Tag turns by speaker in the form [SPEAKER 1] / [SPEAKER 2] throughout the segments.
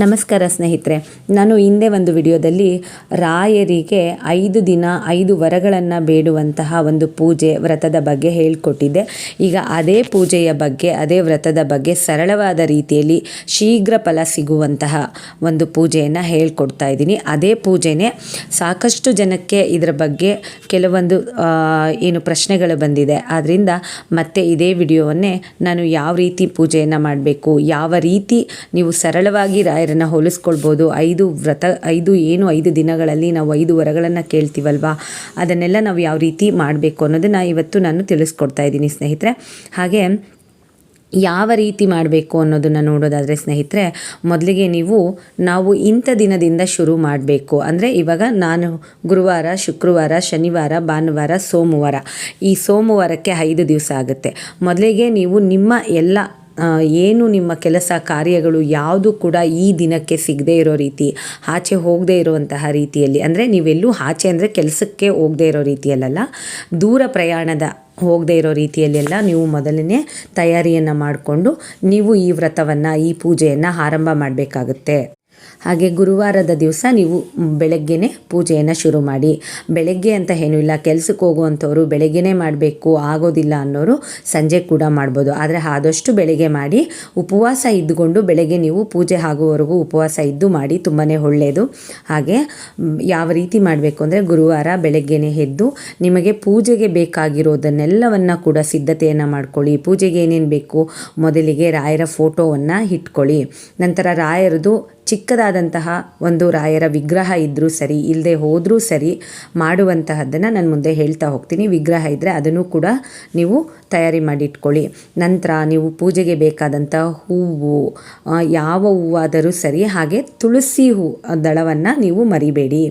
[SPEAKER 1] ನಮಸ್ಕಾರ ಸ್ನೇಹಿತರೆ, ನಾನು ಹಿಂದೆ ಒಂದು ವಿಡಿಯೋದಲ್ಲಿ ರಾಯರಿಗೆ ಐದು ದಿನ ಐದು ವರಗಳನ್ನು ಬೇಡುವಂತಹ ಒಂದು ಪೂಜೆ ವ್ರತದ ಬಗ್ಗೆ ಹೇಳಿಕೊಟ್ಟಿದ್ದೆ. ಈಗ ಅದೇ ಪೂಜೆಯ ಬಗ್ಗೆ, ಅದೇ ವ್ರತದ ಬಗ್ಗೆ ಸರಳವಾದ ರೀತಿಯಲ್ಲಿ ಶೀಘ್ರ ಫಲ ಸಿಗುವಂತಹ ಒಂದು ಪೂಜೆಯನ್ನು ಹೇಳ್ಕೊಡ್ತಾ ಇದ್ದೀನಿ. ಅದೇ ಪೂಜೆನೇ ಸಾಕಷ್ಟು ಜನಕ್ಕೆ ಇದರ ಬಗ್ಗೆ ಕೆಲವೊಂದು ಏನು ಪ್ರಶ್ನೆಗಳು ಬಂದಿದೆ. ಆದ್ದರಿಂದ ಮತ್ತೆ ಇದೇ ವಿಡಿಯೋವನ್ನೇ ನಾನು ಯಾವ ರೀತಿ ಪೂಜೆಯನ್ನು ಮಾಡಬೇಕು, ಯಾವ ರೀತಿ ನೀವು ಸರಳವಾಗಿ ರಾಯರನ್ನು ಹೋಲಿಸ್ಕೊಳ್ಬೋದು. ಐದು ವ್ರತ, ಐದು ಏನು ಐದು ದಿನಗಳಲ್ಲಿ ನಾವು ಐದು ವರಗಳನ್ನು ಕೇಳ್ತೀವಲ್ವಾ? ಅದನ್ನೆಲ್ಲ ನಾವು ಯಾವ ರೀತಿ ಮಾಡಬೇಕು ಅನ್ನೋದನ್ನು ಇವತ್ತು ನಾನು ತಿಳಿಸ್ಕೊಡ್ತಾ ಇದ್ದೀನಿ ಸ್ನೇಹಿತರೆ. ಹಾಗೆ ಯಾವ ರೀತಿ ಮಾಡಬೇಕು ಅನ್ನೋದನ್ನು ನೋಡೋದಾದರೆ ಸ್ನೇಹಿತರೆ, ಮೊದಲಿಗೆ ನೀವು, ನಾವು ಇಂಥ ದಿನದಿಂದ ಶುರು ಮಾಡಬೇಕು. ಅಂದರೆ ಇವಾಗ ನಾನು ಗುರುವಾರ, ಶುಕ್ರವಾರ, ಶನಿವಾರ, ಭಾನುವಾರ, ಸೋಮವಾರ. ಈ ಸೋಮವಾರಕ್ಕೆ ಐದು ದಿವಸ ಆಗುತ್ತೆ. ಮೊದಲಿಗೆ ನೀವು ನಿಮ್ಮ ಎಲ್ಲ ಏನು ನಿಮ್ಮ ಕೆಲಸ ಕಾರ್ಯಗಳು ಯಾವುದು ಕೂಡ ಈ ದಿನಕ್ಕೆ ಸಿಗದೇ ಇರೋ ರೀತಿ, ಆಚೆ ಹೋಗದೇ ಇರುವಂತಹ ರೀತಿಯಲ್ಲಿ, ಅಂದರೆ ನೀವೆಲ್ಲೂ ಆಚೆ ಅಂದರೆ ಕೆಲಸಕ್ಕೆ ಹೋಗದೇ ಇರೋ ರೀತಿಯಲ್ಲ ದೂರ ಪ್ರಯಾಣದ ಹೋಗದೇ ಇರೋ ರೀತಿಯಲ್ಲೆಲ್ಲ ನೀವು ಮೊದಲನೇ ತಯಾರಿಯನ್ನು ಮಾಡಿಕೊಂಡು ನೀವು ಈ ವ್ರತವನ್ನು, ಈ ಪೂಜೆಯನ್ನು ಆರಂಭ ಮಾಡಬೇಕಾಗುತ್ತೆ. ಹಾಗೆ ಗುರುವಾರದ ದಿವಸ ನೀವು ಬೆಳಗ್ಗೆನೇ ಪೂಜೆಯನ್ನು ಶುರು ಮಾಡಿ. ಬೆಳಗ್ಗೆ ಅಂತ ಏನೂ ಇಲ್ಲ, ಕೆಲಸಕ್ಕೆ ಹೋಗುವಂಥವ್ರು ಬೆಳಗ್ಗೆನೇ ಮಾಡಬೇಕು, ಆಗೋದಿಲ್ಲ ಅನ್ನೋರು ಸಂಜೆ ಕೂಡ ಮಾಡ್ಬೋದು. ಆದರೆ ಆದಷ್ಟು ಬೆಳಗ್ಗೆ ಮಾಡಿ, ಉಪವಾಸ ಇದ್ದುಕೊಂಡು ಬೆಳಗ್ಗೆ ನೀವು ಪೂಜೆ ಆಗುವವರೆಗೂ ಉಪವಾಸ ಇದ್ದು ಮಾಡಿ ತುಂಬಾ ಒಳ್ಳೆಯದು ಹಾಗೆ ಯಾವ ರೀತಿ ಮಾಡಬೇಕು ಅಂದರೆ ಗುರುವಾರ ಬೆಳಗ್ಗೆನೇ ಎದ್ದು ನಿಮಗೆ ಪೂಜೆಗೆ ಬೇಕಾಗಿರೋದನ್ನೆಲ್ಲವನ್ನು ಕೂಡ ಸಿದ್ಧತೆಯನ್ನು ಮಾಡ್ಕೊಳ್ಳಿ. ಪೂಜೆಗೆ ಏನೇನು ಬೇಕು, ಮೊದಲಿಗೆ ರಾಯರ ಫೋಟೋವನ್ನು ಇಟ್ಕೊಳ್ಳಿ. ನಂತರ ರಾಯರದು ಚಿಕ್ಕದಾದಂತಹ ಒಂದು ರಾಯರ ವಿಗ್ರಹ ಇದ್ದರೂ ಸರಿ ಇಲ್ಲದೆ ಹೋದರೂ ಸರಿ ಮಾಡುವಂತಹದ್ದನ್ನು ನಾನು ಮುಂದೆ ಹೇಳ್ತಾ ಹೋಗ್ತೀನಿ. ವಿಗ್ರಹ ಇದ್ದರೆ ಅದನ್ನು ಕೂಡ ನೀವು ತಯಾರಿ ಮಾಡಿ ಇಟ್ಕೊಳ್ಳಿ ನಂತರ ನೀವು ಪೂಜೆಗೆ ಬೇಕಾದಂಥ ಹೂವು ಯಾವ ಹೂವಾದರೂ ಸರಿ ಹಾಗೆ ತುಳಸಿ ಹೂ ದಳವನ್ನು ನೀವು ಮರಿಬೇಡಿ.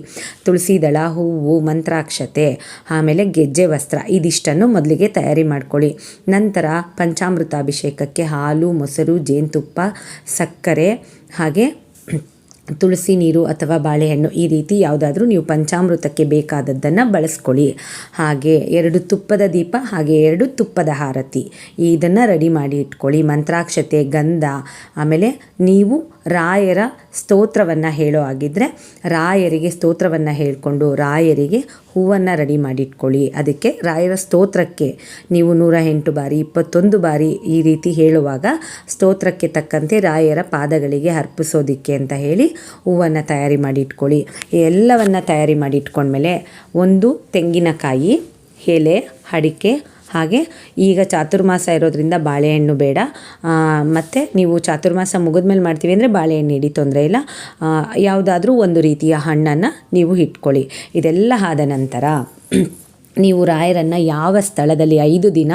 [SPEAKER 1] ತುಳಸಿ ದಳ, ಹೂವು, ಮಂತ್ರಾಕ್ಷತೆ, ಆಮೇಲೆ ಗೆಜ್ಜೆ ವಸ್ತ್ರ ಇದಿಷ್ಟನ್ನು ಮೊದಲಿಗೆ ತಯಾರಿ ಮಾಡ್ಕೊಳ್ಳಿ. ನಂತರ ಪಂಚಾಮೃತಾಭಿಷೇಕಕ್ಕೆ ಹಾಲು, ಮೊಸರು, ಜೇನುತುಪ್ಪ, ಸಕ್ಕರೆ ಹಾಗೆ ತುಳಸಿ ನೀರು ಅಥವಾ ಬಾಳೆಹಣ್ಣು ಈ ರೀತಿ ಯಾವುದಾದ್ರೂ ನೀವು ಪಂಚಾಮೃತಕ್ಕೆ ಬೇಕಾದದ್ದನ್ನು ಬಳಸ್ಕೊಳ್ಳಿ. ಹಾಗೆ ಎರಡು ತುಪ್ಪದ ದೀಪ, ಹಾಗೆ ಎರಡು ತುಪ್ಪದ ಹಾರತಿ. ಇದನ್ನು ರೆಡಿ ಮಾಡಿ ಇಟ್ಕೊಳ್ಳಿ. ಮಂತ್ರಾಕ್ಷತೆ, ಗಂಧ, ಆಮೇಲೆ ನೀವು ರಾಯರ ಸ್ತೋತ್ರವನ್ನು ಹೇಳೋ ಆಗಿದ್ದರೆ ರಾಯರಿಗೆ ಸ್ತೋತ್ರವನ್ನು ಹೇಳಿಕೊಂಡು ರಾಯರಿಗೆ ಹೂವನ್ನು ರೆಡಿ ಮಾಡಿಟ್ಕೊಳ್ಳಿ. ಅದಕ್ಕೆ ರಾಯರ ಸ್ತೋತ್ರಕ್ಕೆ ನೀವು ನೂರ ಎಂಟು ಬಾರಿ, ಇಪ್ಪತ್ತೊಂದು ಬಾರಿ ಈ ರೀತಿ ಹೇಳುವಾಗ ಸ್ತೋತ್ರಕ್ಕೆ ತಕ್ಕಂತೆ ರಾಯರ ಪಾದಗಳಿಗೆ ಅರ್ಪಿಸೋದಿಕ್ಕೆ ಅಂತ ಹೇಳಿ ಹೂವನ್ನು ತಯಾರಿ ಮಾಡಿ ಇಟ್ಕೊಳ್ಳಿ ಎಲ್ಲವನ್ನು ತಯಾರಿ ಮಾಡಿ ಇಟ್ಕೊಂಡ್ಮೇಲೆ ಒಂದು ತೆಂಗಿನಕಾಯಿ, ಎಲೆ, ಅಡಿಕೆ ಹಾಗೆ ಈಗ ಚಾತುರ್ಮಾಸ ಇರೋದ್ರಿಂದ ಬಾಳೆಹಣ್ಣು ಬೇಡ. ಮತ್ತು ನೀವು ಚಾತುರ್ಮಾಸ ಮುಗಿದ್ಮೇಲೆ ಮಾಡ್ತೀವಿ ಅಂದರೆ ಬಾಳೆಹಣ್ಣು ಇಡಿ, ತೊಂದರೆ ಇಲ್ಲ. ಯಾವುದಾದ್ರೂ ಒಂದು ರೀತಿಯ ಹಣ್ಣನ್ನು ನೀವು ಇಟ್ಕೊಳ್ಳಿ. ಇದೆಲ್ಲ ಆದ ನಂತರ ನೀವು ರಾಯರನ್ನು ಯಾವ ಸ್ಥಳದಲ್ಲಿ ಐದು ದಿನ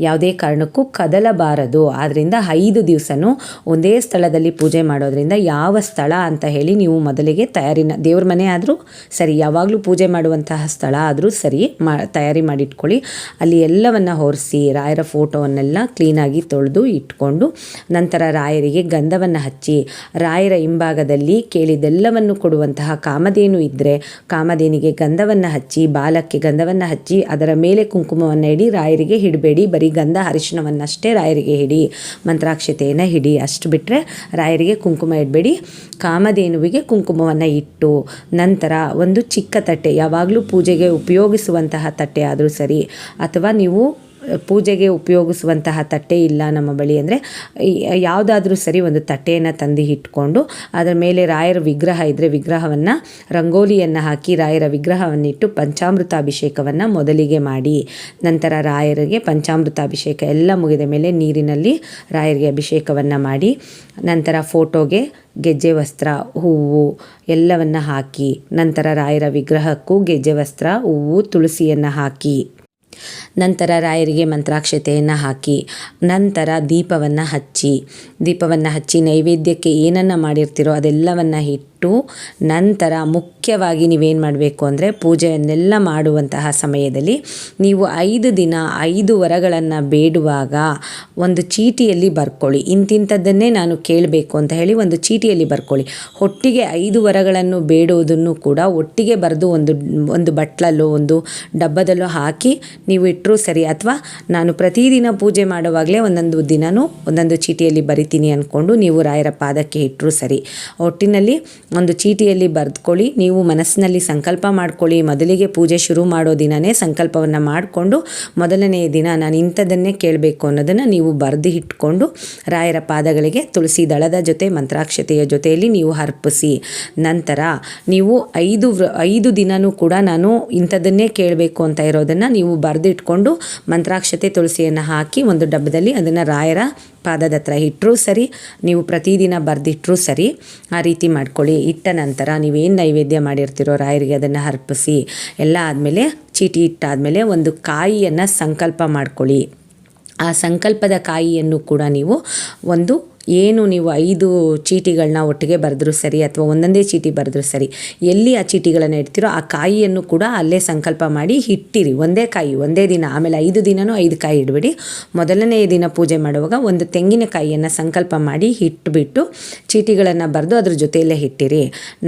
[SPEAKER 1] ಯಾವುದೇ ಕಾರಣಕ್ಕೂ ಕದಲಬಾರದು. ಆದ್ದರಿಂದ ಐದು ದಿವಸನೂ ಒಂದೇ ಸ್ಥಳದಲ್ಲಿ ಪೂಜೆ ಮಾಡೋದ್ರಿಂದ ಯಾವ ಸ್ಥಳ ಅಂತ ಹೇಳಿ ನೀವು ಮೊದಲಿಗೆ ತಯಾರಿನ, ದೇವ್ರ ಮನೆ ಆದರೂ ಸರಿ, ಯಾವಾಗಲೂ ಪೂಜೆ ಮಾಡುವಂತಹ ಸ್ಥಳ ಆದರೂ ಸರಿ ಮಾ, ತಯಾರಿ ಮಾಡಿಟ್ಕೊಳ್ಳಿ. ಅಲ್ಲಿ ಎಲ್ಲವನ್ನು ಹೊರಿಸಿ, ರಾಯರ ಫೋಟೋವನ್ನೆಲ್ಲ ಕ್ಲೀನಾಗಿ ತೊಳೆದು ಇಟ್ಕೊಂಡು ನಂತರ ರಾಯರಿಗೆ ಗಂಧವನ್ನು ಹಚ್ಚಿ, ರಾಯರ ಹಿಂಭಾಗದಲ್ಲಿ ಕೇಳಿದೆಲ್ಲವನ್ನು ಕೊಡುವಂತಹ ಕಾಮಧೇನು ಇದ್ದರೆ ಕಾಮಧೇನಿಗೆ ಗಂಧವನ್ನು ಹಚ್ಚಿ, ಬಾಲಕ್ಕೆ ಗಂಧವನ್ನು ಹಚ್ಚಿ ಅದರ ಮೇಲೆ ಕುಂಕುಮವನ್ನು ಇಡಿ ರಾಯರಿಗೆ ಹಿಡಬೇಡಿ, ಬರೀ ಗಂಧ ಅರಿಶಿಣವನ್ನಷ್ಟೇ ರಾಯರಿಗೆ ಹಿಡಿ, ಮಂತ್ರಾಕ್ಷತೆಯನ್ನು ಹಿಡಿ, ಅಷ್ಟು ಬಿಟ್ಟರೆ ರಾಯರಿಗೆ ಕುಂಕುಮ ಇಡಬೇಡಿ. ಕಾಮಧೇನುವಿಗೆ ಕುಂಕುಮವನ್ನು ಇಟ್ಟು, ನಂತರ ಒಂದು ಚಿಕ್ಕ ತಟ್ಟೆ, ಯಾವಾಗಲೂ ಪೂಜೆಗೆ ಉಪಯೋಗಿಸುವಂತಹ ತಟ್ಟೆ ಆದರೂ ಸರಿ, ಅಥವಾ ನೀವು ಪೂಜೆಗೆ ಉಪಯೋಗಿಸುವಂತಹ ತಟ್ಟೆ ಇಲ್ಲ ನಮ್ಮ ಬಳಿ ಅಂದರೆ ಯಾವುದಾದ್ರೂ ಸರಿ ಒಂದು ತಟ್ಟೆಯನ್ನು ತಂದು ಇಟ್ಕೊಂಡು, ಅದರ ಮೇಲೆ ರಾಯರ ವಿಗ್ರಹ ಇದ್ದರೆ ವಿಗ್ರಹವನ್ನು, ರಂಗೋಲಿಯನ್ನು ಹಾಕಿ ರಾಯರ ವಿಗ್ರಹವನ್ನಿಟ್ಟು ಪಂಚಾಮೃತ ಅಭಿಷೇಕವನ್ನು ಮೊದಲಿಗೆ ಮಾಡಿ, ನಂತರ ರಾಯರಿಗೆ ಪಂಚಾಮೃತಾಭಿಷೇಕ ಎಲ್ಲ ಮುಗಿದ ಮೇಲೆ ನೀರಿನಲ್ಲಿ ರಾಯರಿಗೆ ಅಭಿಷೇಕವನ್ನು ಮಾಡಿ, ನಂತರ ಫೋಟೋಗೆ ಗೆಜ್ಜೆ ವಸ್ತ್ರ, ಹೂವು ಎಲ್ಲವನ್ನು ಹಾಕಿ, ನಂತರ ರಾಯರ ವಿಗ್ರಹಕ್ಕೂ ಗೆಜ್ಜೆ ವಸ್ತ್ರ, ಹೂವು, ತುಳಸಿಯನ್ನು ಹಾಕಿ. ನಂತರ ರಾಯರಿಗೆ ಮಂತ್ರಾಕ್ಷತೆಯನ್ನು ಹಾಕಿ ನಂತರ ದೀಪವನ್ನು ಹಚ್ಚಿ. ದೀಪವನ್ನು ಹಚ್ಚಿ ನೈವೇದ್ಯಕ್ಕೆ ಏನನ್ನು ಮಾಡಿರ್ತೀರೋ ಅದೆಲ್ಲವನ್ನು ಇಟ್ಟು ಇಟ್ಟು ನಂತರ ಮುಖ್ಯವಾಗಿ ನೀವೇನು ಮಾಡಬೇಕು ಅಂದರೆ ಪೂಜೆಯನ್ನೆಲ್ಲ ಮಾಡುವಂತಹ ಸಮಯದಲ್ಲಿ ನೀವು ಐದು ದಿನ, ಐದು ವರಗಳನ್ನು ಬೇಡುವಾಗ ಒಂದು ಚೀಟಿಯಲ್ಲಿ ಬರ್ಕೊಳ್ಳಿ. ಇಂತಿಂಥದ್ದನ್ನೇ ನಾನು ಕೇಳಬೇಕು ಅಂತ ಹೇಳಿ ಒಂದು ಚೀಟಿಯಲ್ಲಿ ಬರ್ಕೊಳ್ಳಿ. ಒಟ್ಟಿಗೆ ಐದು ವರಗಳನ್ನು ಬೇಡೋದನ್ನು ಕೂಡ ಒಟ್ಟಿಗೆ ಬರೆದು ಒಂದು ಒಂದು ಬಟ್ಲಲ್ಲೋ, ಒಂದು ಡಬ್ಬದಲ್ಲೋ ಹಾಕಿ ನೀವು ಇಟ್ಟರೂ ಸರಿ. ಅಥವಾ ನಾನು ಪ್ರತಿದಿನ ಪೂಜೆ ಮಾಡುವಾಗಲೇ ಒಂದೊಂದು ದಿನವೂ ಒಂದೊಂದು ಚೀಟಿಯಲ್ಲಿ ಬರಿತೀನಿ ಅಂದ್ಕೊಂಡು ನೀವು ರಾಯರ ಪಾದಕ್ಕೆ ಇಟ್ಟರೂ ಸರಿ. ಒಟ್ಟಿನಲ್ಲಿ ಒಂದು ಚೀಟಿಯಲ್ಲಿ ಬರೆದುಕೊಳ್ಳಿ, ನೀವು ಮನಸ್ಸಿನಲ್ಲಿ ಸಂಕಲ್ಪ ಮಾಡ್ಕೊಳ್ಳಿ. ಮೊದಲಿಗೆ ಪೂಜೆ ಶುರು ಮಾಡೋ ದಿನವೇ ಸಂಕಲ್ಪವನ್ನು ಮಾಡಿಕೊಂಡು, ಮೊದಲನೆಯ ದಿನ ನಾನು ಇಂಥದನ್ನೇ ಕೇಳಬೇಕು ಅನ್ನೋದನ್ನು ನೀವು ಬರೆದು ಇಟ್ಕೊಂಡು, ರಾಯರ ಪಾದಗಳಿಗೆ ತುಳಸಿ ದಳದ ಜೊತೆ, ಮಂತ್ರಾಕ್ಷತೆಯ ಜೊತೆಯಲ್ಲಿ ನೀವು ಅರ್ಪಿಸಿ. ನಂತರ ನೀವು ಐದು ಐದು ದಿನವೂ ಕೂಡ ನಾನು ಇಂಥದನ್ನೇ ಕೇಳಬೇಕು ಅಂತ ಇರೋದನ್ನು ನೀವು ಬರೆದಿಟ್ಕೊಂಡು ಮಂತ್ರಾಕ್ಷತೆ ತುಳಸಿಯನ್ನು ಹಾಕಿ ಒಂದು ಡಬ್ಬದಲ್ಲಿ ಅದನ್ನು ರಾಯರ ಪಾದದ ಹತ್ರ ಇಟ್ಟರೂ ಸರಿ, ನೀವು ಪ್ರತಿದಿನ ಬರೆದಿಟ್ಟರೂ ಸರಿ, ಆ ರೀತಿ ಮಾಡ್ಕೊಳ್ಳಿ. ಇಟ್ಟ ನಂತರ ನೀವೇನು ನೈವೇದ್ಯ ಮಾಡಿರ್ತೀರೋ ರಾಯರಿಗೆ ಅದನ್ನು ಅರ್ಪಿಸಿ, ಎಲ್ಲ ಆದಮೇಲೆ ಚೀಟಿ ಇಟ್ಟಾದಮೇಲೆ ಒಂದು ಕಾಯಿಯನ್ನು ಸಂಕಲ್ಪ ಮಾಡ್ಕೊಳ್ಳಿ. ಆ ಸಂಕಲ್ಪದ ಕಾಯಿಯನ್ನು ಕೂಡ ನೀವು ಒಂದು ಏನು ನೀವು ಐದು ಚೀಟಿಗಳನ್ನ ಒಟ್ಟಿಗೆ ಬರೆದ್ರೂ ಸರಿ ಅಥವಾ ಒಂದೊಂದೇ ಚೀಟಿ ಬರೆದ್ರೂ ಸರಿ, ಎಲ್ಲಿ ಆ ಚೀಟಿಗಳನ್ನು ಇಡ್ತೀರೋ ಆ ಕಾಯಿಯನ್ನು ಕೂಡ ಅಲ್ಲೇ ಸಂಕಲ್ಪ ಮಾಡಿ ಇಟ್ಟಿರಿ ಒಂದೇ ಕಾಯಿ, ಒಂದೇ ದಿನ, ಆಮೇಲೆ ಐದು ದಿನವೂ ಐದು ಕಾಯಿ ಇಡಬೇಡಿ. ಮೊದಲನೆಯ ದಿನ ಪೂಜೆ ಮಾಡುವಾಗ ಒಂದು ತೆಂಗಿನಕಾಯಿಯನ್ನು ಸಂಕಲ್ಪ ಮಾಡಿ ಇಟ್ಬಿಟ್ಟು ಚೀಟಿಗಳನ್ನು ಬರೆದು ಅದ್ರ ಜೊತೆಯಲ್ಲೇ ಇಟ್ಟಿರಿ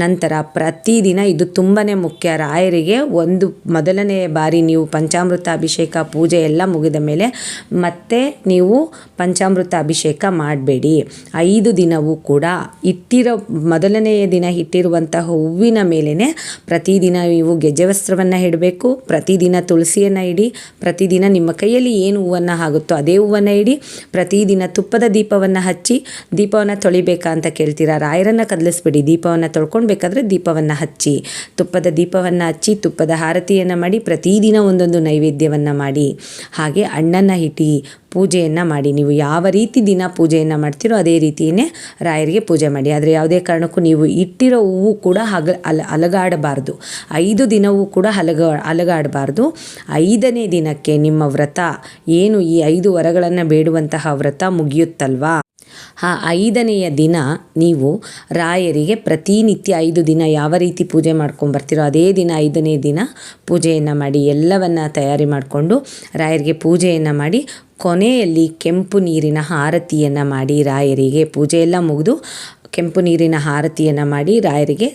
[SPEAKER 1] ನಂತರ ಪ್ರತಿದಿನ ಇದು ತುಂಬಾ ಮುಖ್ಯ, ರಾಯರಿಗೆ ಒಂದು ಮೊದಲನೇ ಬಾರಿ ನೀವು ಪಂಚಾಮೃತ ಅಭಿಷೇಕ ಪೂಜೆ ಎಲ್ಲ ಮುಗಿದ ಮೇಲೆ ಮತ್ತೆ ನೀವು ಪಂಚಾಮೃತ ಅಭಿಷೇಕ ಮಾಡಬೇಡಿ. ಐದು ದಿನವೂ ಕೂಡ ಇಟ್ಟಿರೋ, ಮೊದಲನೆಯ ದಿನ ಇಟ್ಟಿರುವಂತಹ ಹೂವಿನ ಮೇಲೇ ಪ್ರತಿದಿನ ನೀವು ಗೆಜ್ಜೆ ವಸ್ತ್ರವನ್ನು ಇಡಬೇಕು, ಪ್ರತಿದಿನ ತುಳಸಿಯನ್ನು ಇಡಿ, ಪ್ರತಿದಿನ ನಿಮ್ಮ ಕೈಯಲ್ಲಿ ಏನು ಹೂವನ್ನು ಆಗುತ್ತೋ ಅದೇ ಹೂವನ್ನು ಇಡಿ, ಪ್ರತಿದಿನ ತುಪ್ಪದ ದೀಪವನ್ನು ಹಚ್ಚಿ, ದೀಪವನ್ನು ತೊಳಿಬೇಕಾ ಅಂತ ಕೇಳ್ತೀರಾ? ರಾಯರನ್ನು ಕದಲಿಸ್ಬಿಡಿ, ದೀಪವನ್ನು ತೊಳ್ಕೊಳ್ಬೇಕಾದ್ರೆ ದೀಪವನ್ನು ಹಚ್ಚಿ, ತುಪ್ಪದ ದೀಪವನ್ನು ಹಚ್ಚಿ, ತುಪ್ಪದ ಹಾರತಿಯನ್ನು ಮಾಡಿ ಪ್ರತಿದಿನ ಒಂದೊಂದು ನೈವೇದ್ಯವನ್ನು ಮಾಡಿ, ಹಾಗೆ ಹಣ್ಣನ್ನು ಇಟ್ಟು ಪೂಜೆಯನ್ನು ಮಾಡಿ. ನೀವು ಯಾವ ರೀತಿ ದಿನ ಪೂಜೆಯನ್ನು ಮಾಡ್ತೀರೋ ಅದೇ ರೀತಿಯೇ ರಾಯರಿಗೆ ಪೂಜೆ ಮಾಡಿ. ಆದರೆ ಯಾವುದೇ ಕಾರಣಕ್ಕೂ ನೀವು ಇಟ್ಟಿರೋ ಹೂವು ಕೂಡ ಹಗ, ಅಲ, ಅಲಗಾಡಬಾರ್ದು. ಐದು ದಿನವೂ ಕೂಡ ಹಲಗ, ಅಲಗಾಡಬಾರ್ದು. ಐದನೇ ದಿನಕ್ಕೆ ನಿಮ್ಮ ವ್ರತ ಏನು? ಈ ಐದು ವರಗಳನ್ನು ಬೇಡುವಂತಹ ವ್ರತ ಮುಗಿಯುತ್ತಲ್ವಾ? ಆ ಐದನೆಯ ದಿನ ನೀವು ರಾಯರಿಗೆ ಪ್ರತಿನಿತ್ಯ ಐದು ದಿನ ಯಾವ ರೀತಿ ಪೂಜೆ ಮಾಡ್ಕೊಂಬರ್ತೀರೋ ಅದೇ ದಿನ ಐದನೇ ದಿನ ಪೂಜೆಯನ್ನು ಮಾಡಿ ಎಲ್ಲವನ್ನು ತಯಾರಿ ಮಾಡಿಕೊಂಡು ರಾಯರಿಗೆ ಪೂಜೆಯನ್ನು ಮಾಡಿ ಕೊನೆಯಲ್ಲಿ ಕೆಂಪು ನೀರಿನ ಆರತಿಯನ್ನು ಮಾಡಿ ರಾಯರಿಗೆ ಪೂಜೆ ಎಲ್ಲ ಮುಗಿದು ಕೆಂಪು ನೀರಿನ ಆರತಿಯನ್ನು ಮಾಡಿ ರಾಯರಿಗೆ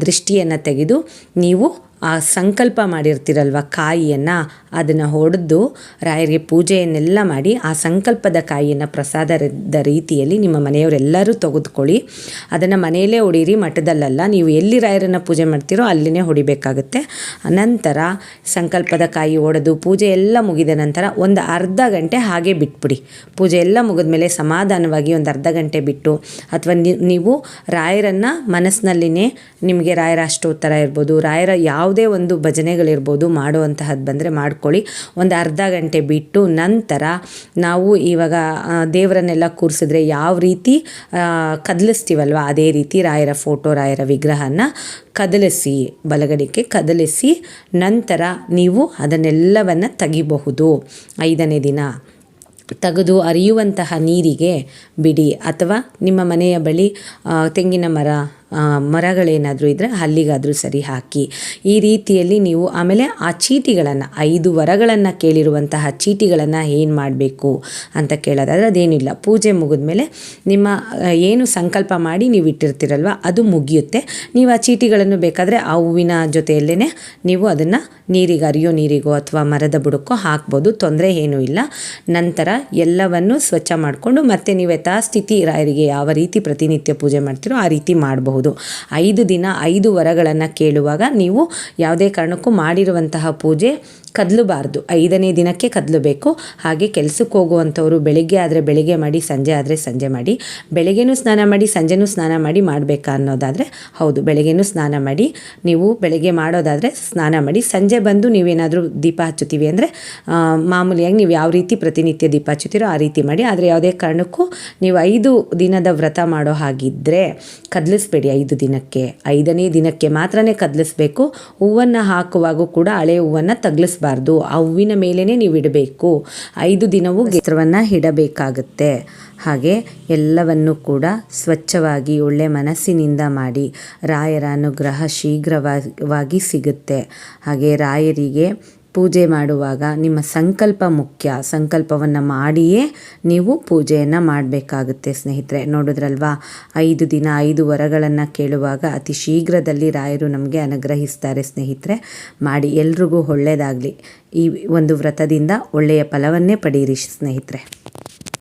[SPEAKER 1] ದೃಷ್ಟಿಯನ್ನು ತೆಗೆದು ನೀವು ಆ ಸಂಕಲ್ಪ ಮಾಡಿರ್ತೀರಲ್ವ ಕಾಯಿಯನ್ನು, ಅದನ್ನು ಹೊಡೆದು ರಾಯರಿಗೆ ಪೂಜೆಯನ್ನೆಲ್ಲ ಮಾಡಿ ಆ ಸಂಕಲ್ಪದ ಕಾಯಿಯನ್ನು ಪ್ರಸಾದದ ರೀತಿಯಲ್ಲಿ ನಿಮ್ಮ ಮನೆಯವರೆಲ್ಲರೂ ತೆಗೆದುಕೊಳ್ಳಿ. ಅದನ್ನು ಮನೆಯಲ್ಲೇ ಹೊಡೀರಿ, ಮಠದಲ್ಲಲ್ಲ. ನೀವು ಎಲ್ಲಿ ರಾಯರನ್ನು ಪೂಜೆ ಮಾಡ್ತೀರೋ ಅಲ್ಲಿನೇ ಹೊಡಿಬೇಕಾಗುತ್ತೆ. ನಂತರ ಸಂಕಲ್ಪದ ಕಾಯಿ ಒಡೆದು ಪೂಜೆ ಎಲ್ಲ ಮುಗಿದ ನಂತರ ಒಂದು ಅರ್ಧ ಗಂಟೆ ಹಾಗೆ ಬಿಟ್ಬಿಡಿ. ಪೂಜೆ ಎಲ್ಲ ಮುಗಿದ ಮೇಲೆ ಸಮಾಧಾನವಾಗಿ ಒಂದು ಅರ್ಧ ಗಂಟೆ ಬಿಟ್ಟು, ಅಥವಾ ನೀವು ರಾಯರನ್ನು ಮನಸ್ಸಿನಲ್ಲಿನೇ ನಿಮಗೆ ರಾಯರ ಅಷ್ಟೋತ್ತರ ಇರ್ಬೋದು, ರಾಯರ ಯಾವುದೇ ಒಂದು ಭಜನೆಗಳಿರ್ಬೋದು ಮಾಡುವಂತಹದ್ದು ಬಂದರೆ ಮಾಡ್ಕೊಳ್ಳಿ. ಒಂದು ಅರ್ಧ ಗಂಟೆ ಬಿಟ್ಟು ನಂತರ ನಾವು ಇವಾಗ ದೇವರನ್ನೆಲ್ಲ ಕೂರಿಸಿದ್ರೆ ಯಾವ ರೀತಿ ಕದಲಿಸ್ತೀವಲ್ವ? ಅದೇ ರೀತಿ ರಾಯರ ಫೋಟೋ, ರಾಯರ ವಿಗ್ರಹನ ಕದಲಿಸಿ, ಬಲಗಡೆಗೆ ಕದಲಿಸಿ, ನಂತರ ನೀವು ಅದನ್ನೆಲ್ಲವನ್ನು ತೆಗಿಬಹುದು. ಐದನೇ ದಿನ. ತೆಗೆದು ಅರಿಯುವಂತಹ ನೀರಿಗೆ ಬಿಡಿ. ಅಥವಾ ನಿಮ್ಮ ಮನೆಯ ಬಳಿ ತೆಂಗಿನ ಮರ ಮರಗಳೇನಾದರೂ ಇದ್ದರೆ ಅಲ್ಲಿಗಾದರೂ ಸರಿ ಹಾಕಿ. ಈ ರೀತಿಯಲ್ಲಿ ನೀವು ಆಮೇಲೆ ಆ ಚೀಟಿಗಳನ್ನು, ಐದು ವರಗಳನ್ನು ಕೇಳಿರುವಂತಹ ಚೀಟಿಗಳನ್ನು ಏನು ಮಾಡಬೇಕು ಅಂತ ಕೇಳೋದಾದರೆ ಅದೇನಿಲ್ಲ. ಪೂಜೆ ಮುಗಿದ ಮೇಲೆ ನಿಮ್ಮ ಏನು ಸಂಕಲ್ಪ ಮಾಡಿ ನೀವು ಇಟ್ಟಿರ್ತೀರಲ್ವ, ಅದು ಮುಗಿಯುತ್ತೆ. ನೀವು ಆ ಚೀಟಿಗಳನ್ನು ಬೇಕಾದರೆ ಆ ಹೂವಿನ ಜೊತೆಯಲ್ಲೇ ನೀವು ಅದನ್ನು ನೀರಿಗೆ ಅರಿಯೋ ನೀರಿಗೋ ಅಥವಾ ಮರದ ಬುಡಕ್ಕೋ ಹಾಕ್ಬೋದು, ತೊಂದರೆ ಏನೂ ಇಲ್ಲ. ನಂತರ ಎಲ್ಲವನ್ನು ಸ್ವಚ್ಛ ಮಾಡಿಕೊಂಡು ಮತ್ತೆ ನೀವು ಯಥಾಸ್ಥಿತಿ ರಾಯರಿಗೆ ಯಾವ ರೀತಿ ಪ್ರತಿನಿತ್ಯ ಪೂಜೆ ಮಾಡ್ತೀರೋ ಆ ರೀತಿ ಮಾಡಬಹುದು. ಐದು ದಿನ ಐದು ವರಗಳನ್ನು ಕೇಳುವಾಗ ನೀವು ಯಾವುದೇ ಕಾರಣಕ್ಕೂ ಮಾಡಿರುವಂತಹ ಪೂಜೆ ಕದಲಬಾರ್ದು. ಐದನೇ ದಿನಕ್ಕೆ ಕದಲಬೇಕು. ಹಾಗೆ ಕೆಲಸಕ್ಕೆ ಹೋಗುವಂಥವ್ರು ಬೆಳಿಗ್ಗೆ ಆದರೆ ಬೆಳಿಗ್ಗೆ ಮಾಡಿ, ಸಂಜೆ ಆದರೆ ಸಂಜೆ ಮಾಡಿ, ಬೆಳಗ್ಗೆನೂ ಸ್ನಾನ ಮಾಡಿ, ಸಂಜೆನೂ ಸ್ನಾನ ಮಾಡಿ ಮಾಡಬೇಕಾ ಅನ್ನೋದಾದರೆ ಹೌದು, ಬೆಳಗ್ಗೆನೂ ಸ್ನಾನ ಮಾಡಿ, ನೀವು ಬೆಳಗ್ಗೆ ಮಾಡೋದಾದರೆ ಸ್ನಾನ ಮಾಡಿ, ಸಂಜೆ ಬಂದು ನೀವೇನಾದರೂ ದೀಪ ಹಚ್ಚುತ್ತೀವಿ ಅಂದರೆ ಮಾಮೂಲಿಯಾಗಿ ನೀವು ಯಾವ ರೀತಿ ಪ್ರತಿನಿತ್ಯ ದೀಪ ಹಚ್ಚುತ್ತೀರೋ ಆ ರೀತಿ ಮಾಡಿ, ಆದರೆ ಯಾವುದೇ ಕಾರಣಕ್ಕೂ ನೀವು ಐದು ದಿನದ ವ್ರತ ಮಾಡೋ ಹಾಗಿದ್ದರೆ ಕದಲಿಸ್ಬೇಡಿ ಐದು ದಿನಕ್ಕೆ. ಐದನೇ ದಿನಕ್ಕೆ ಮಾತ್ರನೇ ಕದಲಿಸ್ಬೇಕು. ಹೂವನ್ನು ಹಾಕುವಾಗೂ ಕೂಡ ಹಳೆ ಹೂವನ್ನು ತಗ್ಲಿಸ್ಬಾರ್ದು. ಇಡಬಾರ್ದು ಆ ಹೂವಿನ ಮೇಲೇ ನೀವು ಇಡಬೇಕು. ಐದು ದಿನವೂ ಗೆತ್ರವನ್ನು ಇಡಬೇಕಾಗುತ್ತೆ. ಹಾಗೆ ಎಲ್ಲವನ್ನು ಕೂಡ ಸ್ವಚ್ಛವಾಗಿ ಒಳ್ಳೆ ಮನಸ್ಸಿನಿಂದ ಮಾಡಿ ರಾಯರ ಅನುಗ್ರಹ ಶೀಘ್ರವಾಗಿ ಸಿಗುತ್ತೆ. ಹಾಗೆ ರಾಯರಿಗೆ ಪೂಜೆ ಮಾಡುವಾಗ ನಿಮ್ಮ ಸಂಕಲ್ಪ ಮುಖ್ಯ. ಸಂಕಲ್ಪವನ್ನು ಮಾಡಿಯೇ ನೀವು ಪೂಜೆಯನ್ನು ಮಾಡಬೇಕಾಗುತ್ತೆ ಸ್ನೇಹಿತರೆ. ನೋಡಿದ್ರಲ್ವಾ? ಐದು ದಿನ, ಐದು ವರಗಳನ್ನು ಕೇಳುವಾಗ ಅತಿ ಶೀಘ್ರದಲ್ಲಿ ರಾಯರು ನಮಗೆ ಅನುಗ್ರಹಿಸ್ತಾರೆ ಸ್ನೇಹಿತರೆ. ಮಾಡಿ, ಎಲ್ರಿಗೂ ಒಳ್ಳೆಯದಾಗಲಿ ಈ ಒಂದು ವ್ರತದಿಂದ ಒಳ್ಳೆಯ ಫಲವನ್ನೇ ಪಡೀರಿ ಸ್ನೇಹಿತರೆ.